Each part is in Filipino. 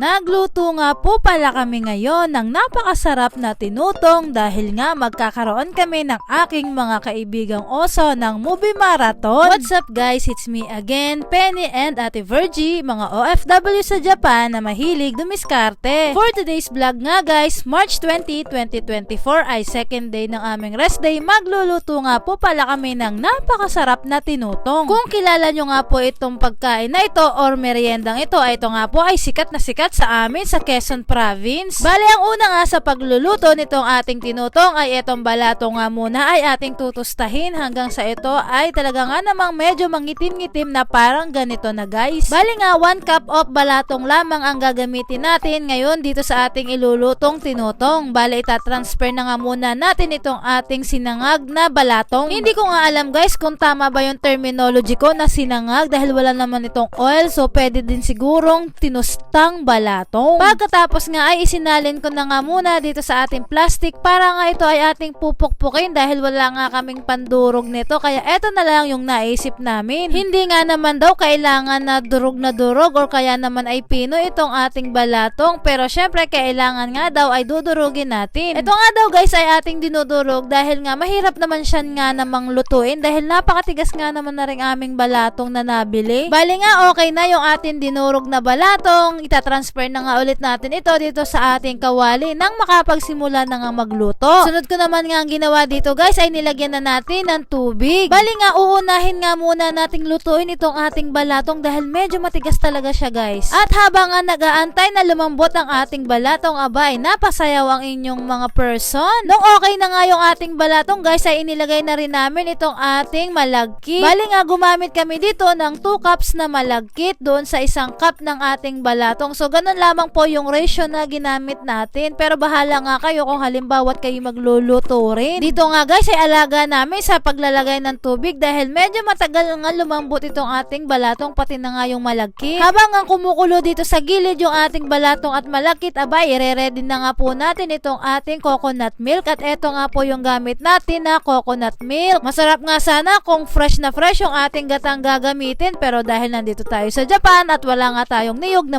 Nagluto nga po pala kami ngayon ng napakasarap na tinutong dahil nga magkakaroon kami ng aking mga kaibigang oso ng movie marathon. What's up guys? It's me again, Penny and Ate Virgie, mga OFW sa Japan na mahilig dumiskarte. For today's vlog nga guys, March 20, 2024 ay second day ng aming rest day. Magluluto nga po pala kami ng napakasarap na tinutong. Kung kilala nyo nga po itong pagkain na ito or meriendang ito, ay ito nga po ay sikat na sikat sa amin sa Quezon Province. Bale, ang una nga sa pagluluto nitong ating tinutong ay itong balato nga muna ay ating tutustahin hanggang sa ito ay talaga nga namang medyo mangitim-ngitim na parang ganito na guys. Bale nga 1 cup of balatong lamang ang gagamitin natin ngayon dito sa ating ilulutong tinutong. Bale, itatransfer na nga muna natin itong ating sinangag na balatong. Hindi ko nga alam guys kung tama ba yung terminology ko na sinangag dahil wala naman itong oil so pwede din sigurong tinustang balatong. Pagkatapos nga ay isinalin ko na nga muna dito sa ating plastic para nga ito ay ating pupukpukin dahil wala nga kaming pandurog nito kaya eto na lang yung naisip namin. Hindi nga naman daw kailangan na durog na durog or kaya naman ay pino itong ating balatong pero syempre kailangan nga daw ay dudurugin natin. Ito nga daw guys ay ating dinudurog dahil nga mahirap naman siya nga namang lutuin dahil napakatigas nga naman na rin aming balatong na nabili. Bali nga okay na yung ating dinurog na balatong, itatransfer na nga ulit natin ito dito sa ating kawali nang makapagsimula na nga magluto. Sunod ko naman nga ang ginawa dito guys ay nilagyan na natin ng tubig. Bali nga uunahin nga muna nating lutuin itong ating balatong dahil medyo matigas talaga siya guys. At habang nga nagaantay na lumambot ang ating balatong abay, napasayaw ang inyong mga person. Nung okay na nga yung ating balatong guys ay inilagay na rin namin itong ating malagkit. Bali nga gumamit kami dito ng 2 cups na malagkit doon sa isang cup ng ating balatong. So ganun lamang po yung ratio na ginamit natin. Pero bahala nga kayo kung halimbawa kayo magluluto rin. Dito nga guys ay alaga namin sa paglalagay ng tubig dahil medyo matagal nga lumambot itong ating balatong pati na nga yung malagkit. Habang nga kumukulo dito sa gilid yung ating balatong at malagkit, abay, ire-ready na nga po natin itong ating coconut milk at eto nga po yung gamit natin na coconut milk. Masarap nga sana kung fresh na fresh yung ating gatang gagamitin pero dahil nandito tayo sa Japan at wala nga tayong niyog na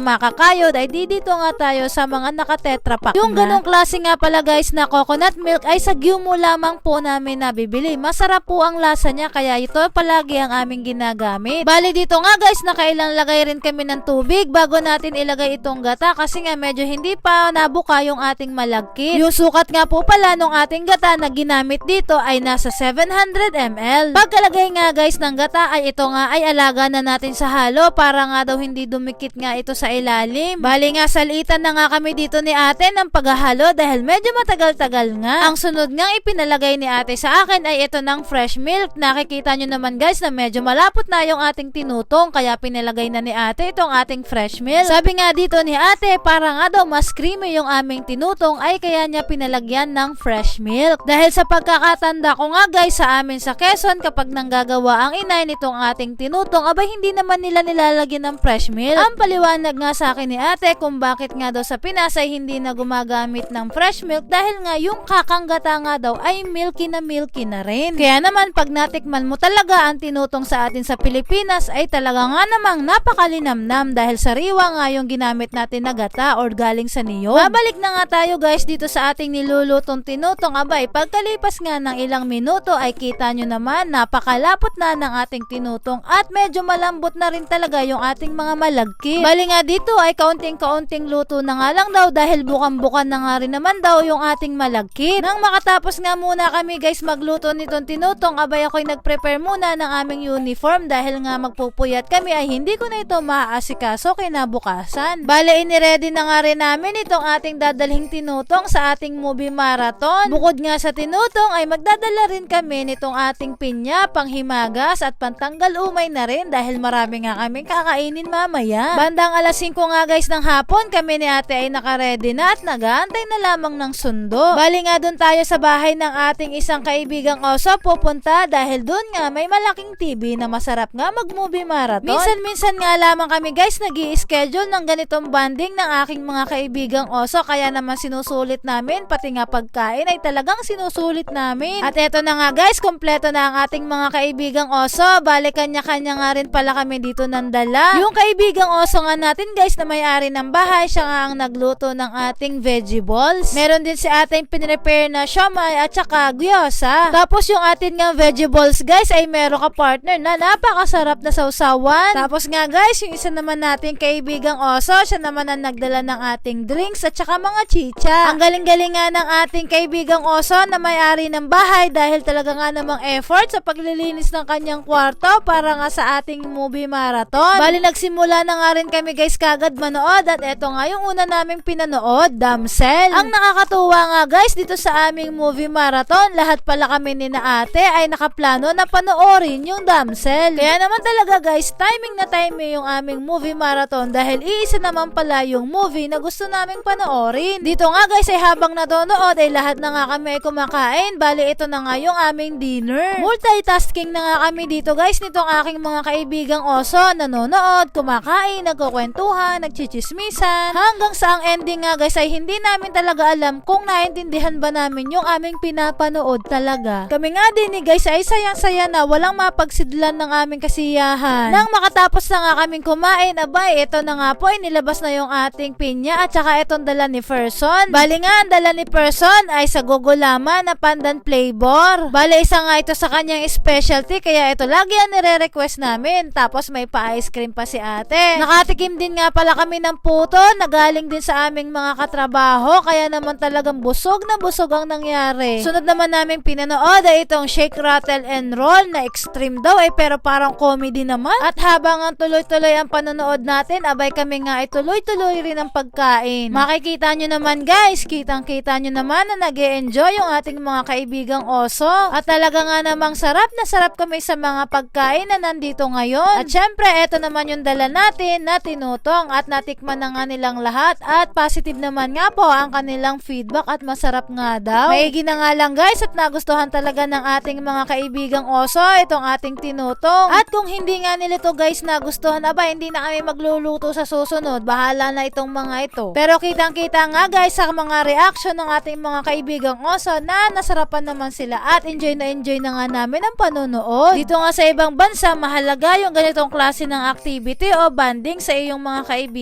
makakayod ay di dito nga tayo sa mga nakatetra pack Yung na. ganong klase nga pala guys na coconut milk ay sa Gyumo lamang po namin nabibili. Masarap po ang lasa niya kaya ito palagi ang aming ginagamit. Bali dito nga guys nakailang lagay rin kami ng tubig bago natin ilagay itong gata kasi nga medyo hindi pa nabuka yung ating malagkit. Yung sukat nga po pala nung ating gata na ginamit dito ay nasa 700 ml. Pagkalagay nga guys ng gata ay ito nga ay alaga na natin sa halo para nga daw hindi dumikit nga ito sa ilalim. Bali nga salitan na nga kami dito ni ate ng paghahalo dahil medyo matagal-tagal nga. Ang sunod nga ipinalagay ni ate sa akin ay ito ng fresh milk. Nakikita nyo naman guys na medyo malapot na yung ating tinutong kaya pinalagay na ni ate itong ating fresh milk. Sabi nga dito ni ate para nga daw mas creamy yung aming tinutong ay kaya niya pinalagyan ng fresh milk. Dahil sa pagkakatanda ko nga guys sa amin sa Quezon kapag nanggagawa ang inay nitong ating tinutong abay hindi naman nila nilalagyan ng fresh milk. Ang paliwanag nga sa akin ni ate kung bakit nga daw sa Pinas ay hindi na gumagamit ng fresh milk dahil nga yung kakanggata nga daw ay milky na milky na rin. Kaya naman pag natikman mo talaga ang tinutong sa atin sa Pilipinas ay talaga nga namang napakalinamnam dahil sariwa nga yung ginamit natin na gata or galing sa niyog. Babalik na nga tayo guys dito sa ating nilulutong tinutong abay pagkalipas nga ng ilang minuto ay kita nyo naman napakalapot na ng ating tinutong at medyo malambot na rin talaga yung ating mga malagkit. Bali nga dito ay kaunting-kaunting luto na nga lang daw dahil bukan-bukan na nga rin naman daw yung ating malagkit. Nang makatapos nga muna kami guys magluto nitong tinutong abay ako'y nag-prepare muna ng aming uniform dahil nga magpupuyat kami ay hindi ko na ito maaasikaso kinabukasan. Bale iniready na nga rin namin itong ating dadalhing tinutong sa ating movie marathon. Bukod nga sa tinutong ay magdadala rin kami nitong ating pinya, panghimagas at pantanggal umay na rin dahil marami nga kaming kakainin mamaya. Bandang alas 5 nga guys ng hapon kami ni ate ay nakaredy na at nagaantay na lamang ng sundo. Bali nga doon tayo sa bahay ng ating isang kaibigang oso pupunta dahil doon nga may malaking TV na masarap nga mag-movie marathon. Minsan-minsan nga lamang kami guys nag schedule ng ganitong banding ng aking mga kaibigang oso kaya naman sinusulit namin pati nga pagkain ay talagang sinusulit namin. At eto na nga guys, kompleto na ang ating mga kaibigang oso. Bale kanya-kanya nga rin pala kami dito ng dala. Yung kaibigang oso nga natin guys na may may-ari ng bahay, siya nga ang nagluto ng ating vegetables. Meron din si ating pinrepare na siomay at saka gyoza. Tapos yung ating nga vegetables guys ay meron ka partner na napakasarap na sausawan. Tapos nga guys, yung isa naman nating kaibigang oso, siya naman ang nagdala ng ating drinks at saka mga chicha. Ang galing-galing nga ng ating kaibigang oso na may-ari ng bahay dahil talaga nga namang effort sa paglilinis ng kanyang kwarto para nga sa ating movie marathon. Bali nagsimula na nga rin kami guys kagad manood at eto nga yung una naming pinanood, Damsel. Ang nakakatuwa nga guys dito sa aming movie marathon, lahat pala kami ni na ate ay nakaplano na panoorin yung Damsel. Kaya naman talaga guys, timing na timing yung aming movie marathon dahil iisa naman pala yung movie na gusto naming panoorin. Dito nga guys ay habang nanonood ay lahat na nga kami ay kumakain. Bali ito na nga yung aming dinner. Multitasking na nga kami dito guys nitong aking mga kaibigang oso. Nanonood, kumakain, nagkukwentuhan, nagchichismisan. Hanggang sa ang ending nga guys ay hindi namin talaga alam kung naintindihan ba namin yung aming pinapanood talaga. Kami nga din ni guys ay sayang-saya na walang mapagsidlan ng aming kasiyahan. Nang makatapos na nga kaming kumain, abay, ito na nga po, inilabas na yung ating pinya at saka itong dala ni Ferson. Bali nga, ang dala ni Person ay sa gugulama na pandan flavor. Bali, isa nga ito sa kanyang specialty, kaya ito lagi ang nire-request namin. Tapos may pa-ice cream pa si ate. Nakatikim din nga pala kami ng puto na galing din sa aming mga katrabaho, kaya naman talagang busog na busog ang nangyari. Sunod naman namin pinanood ay itong Shake, Rattle, and Roll na extreme daw eh, pero parang comedy naman. At habang ang tuloy-tuloy ang panonood natin, abay kami nga ay tuloy-tuloy rin ang pagkain. Makikita nyo naman guys, kitang-kita nyo naman na nag enjoy yung ating mga kaibigang oso. At talaga nga namang sarap na sarap kami sa mga pagkain na nandito ngayon. At syempre, eto naman yung dala natin na tinutong at natikman na nga nilang lahat at positive naman nga po ang kanilang feedback at masarap nga daw. Maigi na nga lang guys at nagustuhan talaga ng ating mga kaibigang oso itong ating tinutong. At kung hindi nga nila to guys nagustuhan, aba hindi na kami magluluto sa susunod. Bahala na itong mga ito. Pero kitang-kita nga guys sa mga reaction ng ating mga kaibigang oso na nasarapan naman sila at enjoy na enjoy na nga namin ang panonood. Dito nga sa ibang bansa, mahalaga yung ganitong klase ng activity o banding sa iyong mga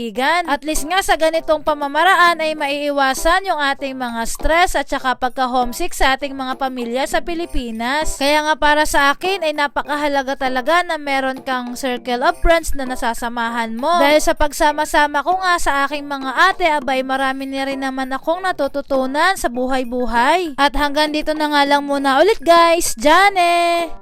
kaibigan. At least nga sa ganitong pamamaraan ay maiiwasan yung ating mga stress at saka pagka-homesick sa ating mga pamilya sa Pilipinas. Kaya nga para sa akin ay napakahalaga talaga na meron kang circle of friends na nasasamahan mo. Dahil sa pagsama-sama ko nga sa aking mga ate, abay marami na rin naman akong natututunan sa buhay-buhay. At hanggang dito na nga lang muna ulit guys. Jane!